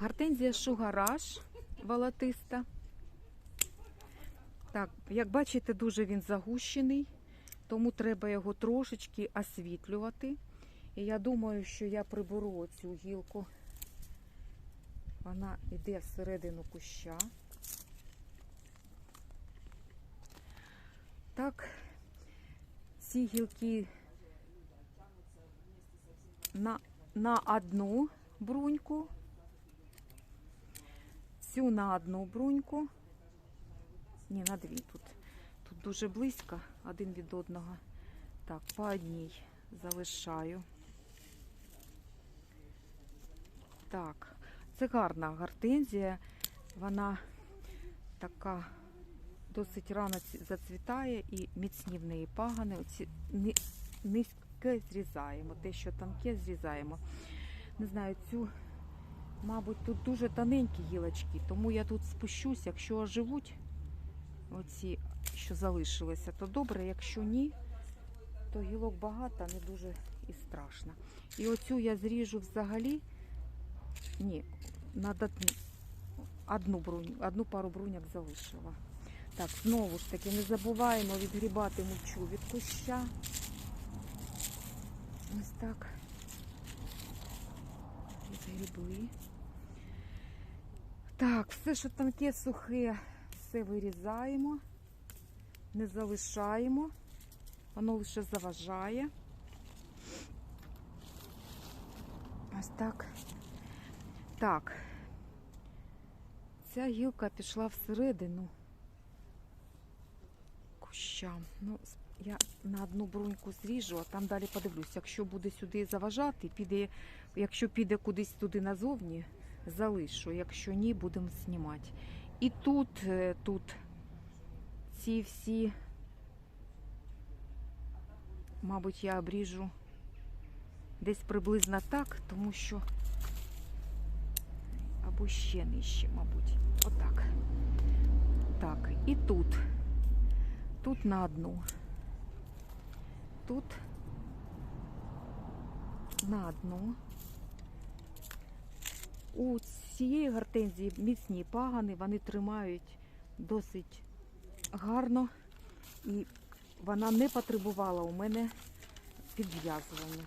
Гортензія шугараш волотиста. Так, як бачите, дуже він загущений, тому треба його трошечки освітлювати. І я думаю, що я приберу оцю гілку. Вона йде всередину куща. Так, ці гілки на, на одну бруньку, цю на одну бруньку. Ні, на дві тут. Тут дуже близько один від одного. Так, по одній залишаю. Так, це гарна гортензія. Вона така досить рано зацвітає і міцні в неї пагани. Оці низьке зрізаємо. Те, що тонке, зрізаємо. Не знаю, цю, мабуть, тут дуже тоненькі гілочки, тому я тут спущусь, якщо оживуть оці, що залишилися, то добре, якщо ні, то гілок багато, не дуже і страшно. І оцю я зріжу взагалі. Ні, надо одну брунь, одну пару бруньок залишила. Так, знову ж таки, не забуваємо відгрібати мульчу від куща. Ось так. Відгрібли. Так, все, що тонке, сухе, все вирізаємо, не залишаємо. Воно лише заважає. Ось так. Так. Ця гілка пішла всередину куща. Ну, я на одну бруньку зріжу, а там далі подивлюсь. Якщо буде сюди заважати, піде, якщо піде кудись туди назовні, залишу. Якщо ні, будемо знімати. І тут, е, тут ці всі, мабуть, я обріжу десь приблизно так, тому що або ще нижче, мабуть. Отак. Так, і тут. Тут на одну. Тут на одну. У цієї гортензії міцні пагани, вони тримають досить гарно і вона не потребувала у мене підв'язування.